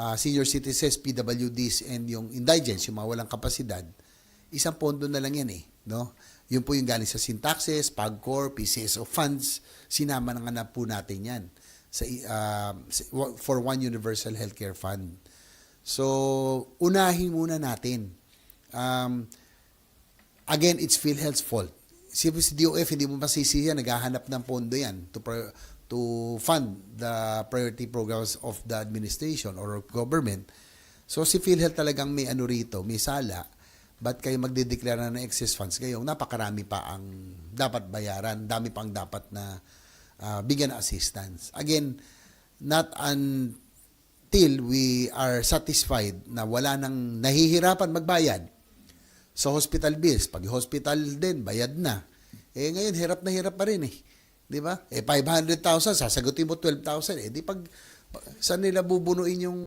ah, senior citizens, PWDs, and yung indigents, yung mga walang kapasidad, isang pondo na lang yan eh. No? Yun po yung galing sa Syntaxes, PAGCOR, PCSO funds, sinama na nga na po natin yan sa, sa- for one universal healthcare fund. So, unahin muna natin. Um, again, it's PhilHealth's fault. Si, DOF, hindi mo masisiyan, naghahanap ng pondo yan to, to fund the priority programs of the administration or government. So, si PhilHealth talagang may ano rito, may sala. Ba't kayo magdedeklara ng excess funds? Ngayong napakarami pa ang dapat bayaran, dami pang dapat na ah, bigyan ng assistance. Again, not until we are satisfied na wala nang nahihirapan magbayad sa hospital bills. Pag hospital din, bayad na. Eh ngayon, hirap na hirap pa rin eh. Di ba? Eh 500,000, sasagutin mo 12,000. Eh di pag, saan nila bubunuin yung